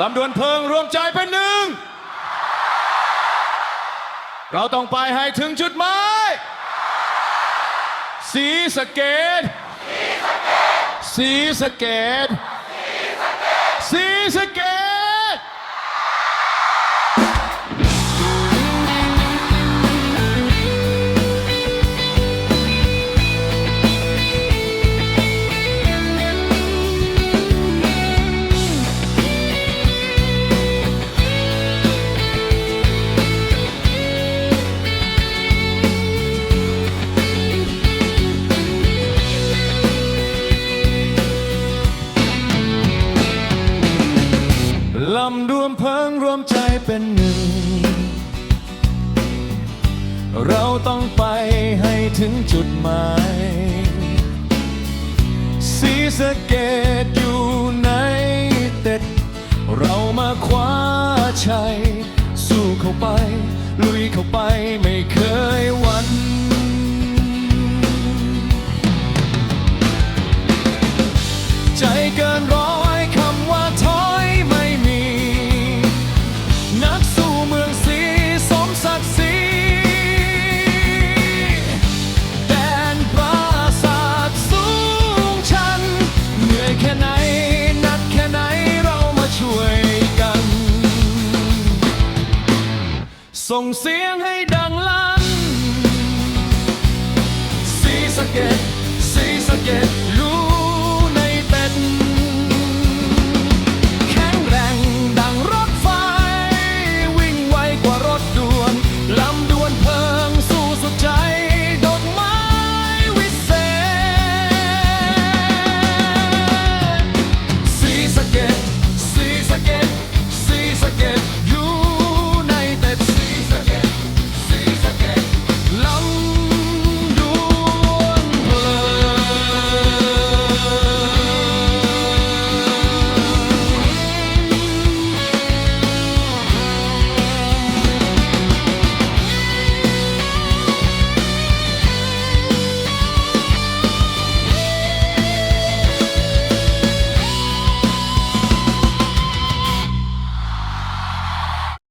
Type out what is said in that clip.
ลำดวนเพลิงรวมใจเป็นหนึ่ง เราต้องไปให้ถึงจุดหมายสีสเกตสีสเกตสีสเกตสีสเกต เป็นหนึ่ง เราต้องไปให้ถึงจุดหมายสีสะเกตอยู่ในเต็ด เรามาคว้าชัย สู้เข้าไป ลุยเข้าไปไม่เคยหวันใจเกินร้อย ส่งเสียงให้ดั